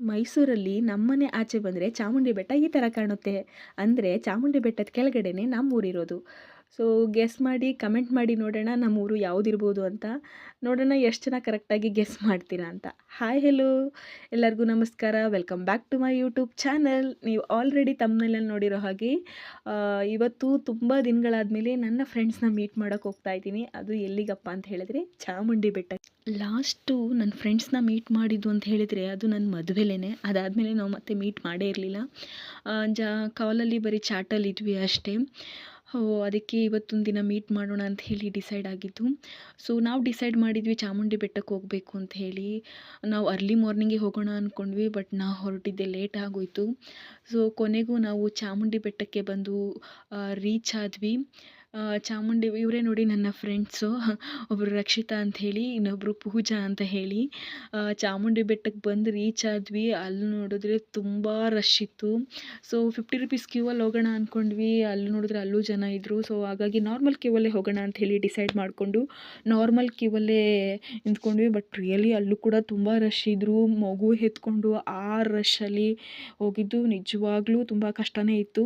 ಮೈಸೂರಲ್ಲಿ ನಮ್ಮನೆ ಆಚೆ ಬಂದರೆ ಚಾಮುಂಡಿ ಬೆಟ್ಟ ಈ ಥರ ಕಾಣುತ್ತೆ. ಅಂದರೆ ಚಾಮುಂಡಿ ಬೆಟ್ಟದ ಕೆಳಗಡೆನೇ ನಮ್ಮೂರಿರೋದು. ಸೊ ಗೆಸ್ ಮಾಡಿ ಕಮೆಂಟ್ ಮಾಡಿ ನೋಡೋಣ ನಮ್ಮೂರು ಯಾವುದಿರ್ಬೋದು ಅಂತ. ನೋಡೋಣ ಎಷ್ಟು ಜನ ಕರೆಕ್ಟಾಗಿ ಗೆಸ್ ಮಾಡ್ತೀರಾ ಅಂತ. ಹಾಯ್ ಹೆಲೋ ಎಲ್ಲರಿಗೂ ನಮಸ್ಕಾರ. Welcome back to my YouTube channel ನೀವು ಆಲ್ರೆಡಿ ತಮ್ಮನಲ್ಲಿ ನೋಡಿರೋ ಹಾಗೆ ಇವತ್ತು ತುಂಬ ದಿನಗಳಾದಮೇಲೆ ನನ್ನ ಫ್ರೆಂಡ್ಸ್ನ ಮೀಟ್ ಮಾಡೋಕ್ಕೆ ಹೋಗ್ತಾ ಇದ್ದೀನಿ. ಅದು ಎಲ್ಲಿಗಪ್ಪ ಅಂತ ಹೇಳಿದ್ರೆ, ಚಾಮುಂಡಿ ಬೆಟ್ಟ. ಲಾಸ್ಟು ನನ್ನ ಫ್ರೆಂಡ್ಸ್ನ ಮೀಟ್ ಮಾಡಿದ್ದು ಅಂತ ಹೇಳಿದರೆ, ಅದು ನನ್ನ ಮದುವೆಲೇ ಅದಾದಮೇಲೆ ನಾವು ಮತ್ತೆ ಮೀಟ್ ಮಾಡೇ ಇರಲಿಲ್ಲ. ಜಾ ಕಾಲಲ್ಲಿ ಬರೀ ಚಾಟಲ್ಲಿ ಇದ್ವಿ ಅಷ್ಟೇ. ಅದಕ್ಕೆ ಇವತ್ತೊಂದು ದಿನ ಮೀಟ್ ಮಾಡೋಣ ಅಂತ ಹೇಳಿ ಡಿಸೈಡ್ ಆಗಿದ್ದು. ಸೊ ನಾವು ಡಿಸೈಡ್ ಮಾಡಿದ್ವಿ ಚಾಮುಂಡಿ ಬೆಟ್ಟಕ್ಕೆ ಹೋಗಬೇಕು ಅಂತ ಹೇಳಿ. ನಾವು ಅರ್ಲಿ ಮಾರ್ನಿಂಗೇ ಹೋಗೋಣ ಅಂದ್ಕೊಂಡ್ವಿ ಬಟ್ ನಾವು ಹೊರಟಿದ್ದೆ ಲೇಟ್ ಆಗೋಯಿತು. ಸೊ ಕೊನೆಗೂ ನಾವು ಚಾಮುಂಡಿ ಬೆಟ್ಟಕ್ಕೆ ಬಂದು ರೀಚ್ ಆದ್ವಿ. ಚಾಮುಂಡಿ, ಇವರೇ ನೋಡಿ ನನ್ನ ಫ್ರೆಂಡ್ಸು ಒಬ್ಬರು ರಕ್ಷಿತಾ ಅಂತ ಹೇಳಿ ಇನ್ನೊಬ್ಬರು ಪೂಜಾ ಅಂತ ಹೇಳಿ. ಚಾಮುಂಡಿ ಬೆಟ್ಟಕ್ಕೆ ಬಂದು ರೀಚ್ ಆದ್ವಿ. ಅಲ್ಲಿ ನೋಡಿದ್ರೆ ತುಂಬ ರಶ್ ಇತ್ತು. ಸೊ ಫಿಫ್ಟಿ ರುಪೀಸ್ ಕ್ಯೂವಲ್ಲಿ ಹೋಗೋಣ ಅಂದ್ಕೊಂಡ್ವಿ ಅಲ್ಲಿ ನೋಡಿದ್ರೆ ಅಲ್ಲೂ ಜನ ಇದ್ದರು ಸೊ ಹಾಗಾಗಿ ನಾರ್ಮಲ್ ಕ್ಯೂವಲ್ಲೇ ಹೋಗೋಣ ಅಂತ ಹೇಳಿ ಡಿಸೈಡ್ ಮಾಡಿಕೊಂಡು ನಾರ್ಮಲ್ ಕ್ಯೂವಲ್ಲೇ ನಿಂತ್ಕೊಂಡ್ವಿ. ಬಟ್ ರಿಯಲಿ ಅಲ್ಲೂ ಕೂಡ ತುಂಬ ರಶ್ ಇದ್ದರು ಮಗು ಎತ್ಕೊಂಡು ಆ ರಶ್ಶಲ್ಲಿ ಹೋಗಿದ್ದು. ನಿಜವಾಗ್ಲೂ ತುಂಬ ಕಷ್ಟನೇ ಇತ್ತು.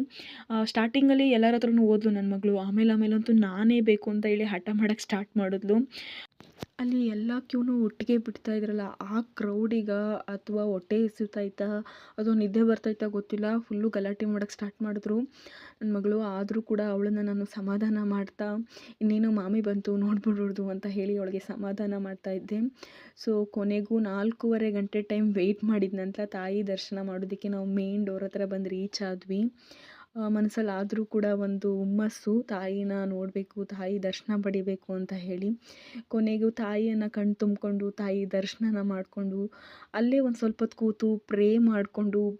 ಸ್ಟಾರ್ಟಿಂಗಲ್ಲಿ ಎಲ್ಲರ ಹತ್ರನೂ ಓದ್ಲು ನನ್ನ ಮಗಳು. ಆಮೇಲೆ ಆಮೇಲಂತೂ ನಾನೇ ಬೇಕು ಅಂತ ಹೇಳಿ ಹಠ ಮಾಡಕ್ಕೆ ಸ್ಟಾರ್ಟ್ ಮಾಡಿದ್ಲು. ಅಲ್ಲಿ ಎಲ್ಲ ಕ್ಯೂನು ಒಟ್ಟಿಗೆ ಬಿಡ್ತಾ ಇದ್ರಲ್ಲ, ಆ ಕ್ರೌಡಿಗ ಅಥವಾ ಹೊಟ್ಟೆ ಹಸಿತೈತಾ ಅಥವಾ ನಿದ್ದೆ ಬರ್ತೈತಾ ಗೊತ್ತಿಲ್ಲ ಫುಲ್ಲು ಗಲಾಟೆ ಮಾಡೋಕ್ಕೆ ಸ್ಟಾರ್ಟ್ ಮಾಡಿದ್ರು. ನನ್ನ ಮಗಳು ಆದರೂ ಕೂಡ ಅವಳನ್ನು ನಾನು ಸಮಾಧಾನ ಮಾಡ್ತಾ, ಇನ್ನೇನು ಮಾಮಿ ಬಂತು ನೋಡ್ಬಿಡೋದು ಅಂತ ಹೇಳಿ ಅವಳಿಗೆ ಸಮಾಧಾನ ಮಾಡ್ತಾ ಇದ್ದೆ. ಸೊ ಕೊನೆಗೂ ನಾಲ್ಕೂವರೆ ಗಂಟೆ ಟೈಮ್ ವೆಯ್ಟ್ ಮಾಡಿದ ನಂತರ ತಾಯಿ ದರ್ಶನ ಮಾಡೋದಕ್ಕೆ ನಾವು ಮೇನ್ ಡೋರ್ ಹತ್ರ ಬಂದು ರೀಚ್ ಆದ್ವಿ. ಮನಸ್ಸಲ್ಲಿ ಆದರೂ ಕೂಡ ಒಂದು ಹುಮ್ಮಸ್ಸು, ತಾಯಿನ ನೋಡಬೇಕು, ತಾಯಿ ದರ್ಶನ ಪಡಿಬೇಕು ಅಂತ ಹೇಳಿ, ಕೊನೆಗೂ ತಾಯಿಯನ್ನು ಕಣ್ಣು ತುಂಬಿಕೊಂಡು ತಾಯಿ ದರ್ಶನನ ಮಾಡಿಕೊಂಡು, ಅಲ್ಲೇ ಒಂದು ಸ್ವಲ್ಪ ಹೊತ್ತು ಕೂತು ಪ್ರೇ ಮಾಡಿಕೊಂಡು